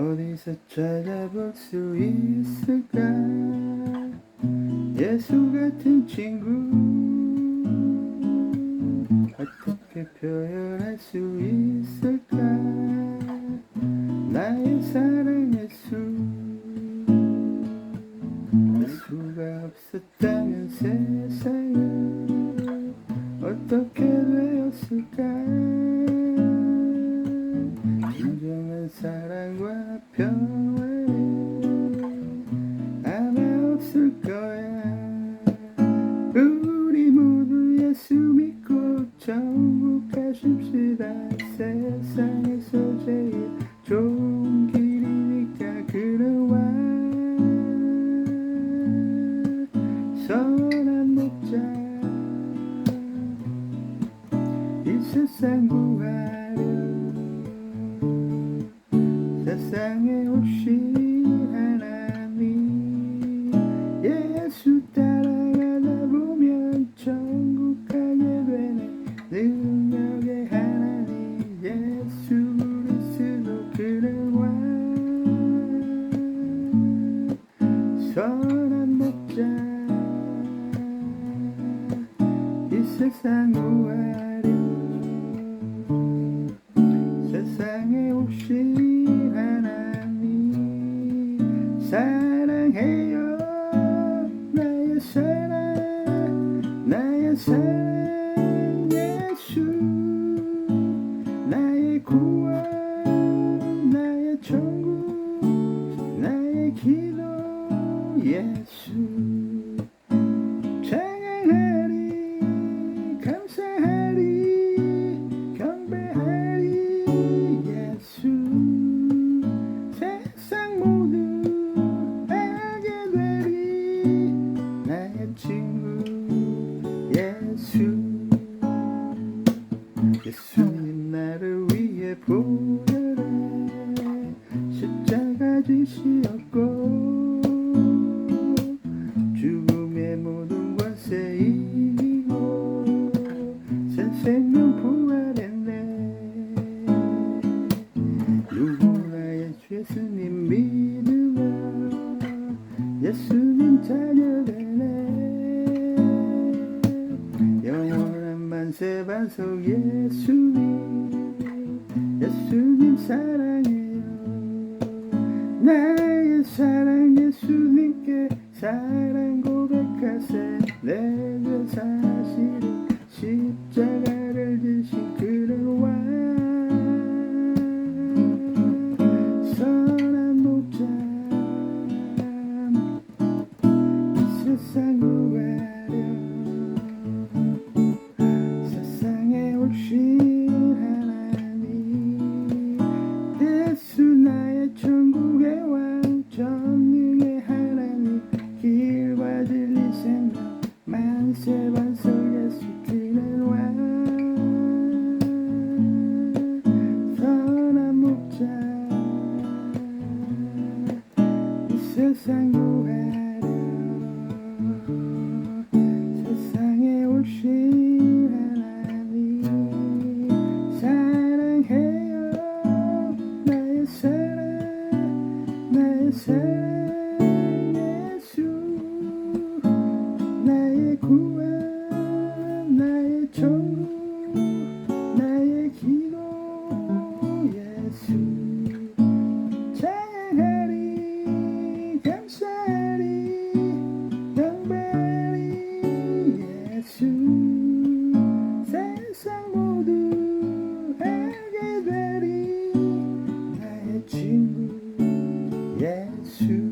어디서 찾아볼 수 있을까? 예수 같은 친구. 어떻게 표현할 수 있을까? 나의 사랑 예수. 예수가 없었다면 세상은 사랑과 평화는 아마 없을 거야. 우리 모두 예수 믿고 천국 가십시다. 세상에서 제일 좋은 길이니까 그는 와. 선한 목자. 이 세상 구하려 세상에 오신 하나님 예수 따라가다 보면 천국 가게 되네. 능력의 하나님 예수 그리스도 그를 와 선한 목자. 이 세상 구하려 세상에 오신 사랑해요. 나의 사랑 나의 사랑 예수. 나의 구원 나의 천국 나의 기도 예수 예수님 나를 위해 보혈에 십자가 지시었고 세 반석 예수님 예수님 사랑해요. 나의 사랑 예수님께 사랑 고백하세. 내죄 사실 세 친구 예수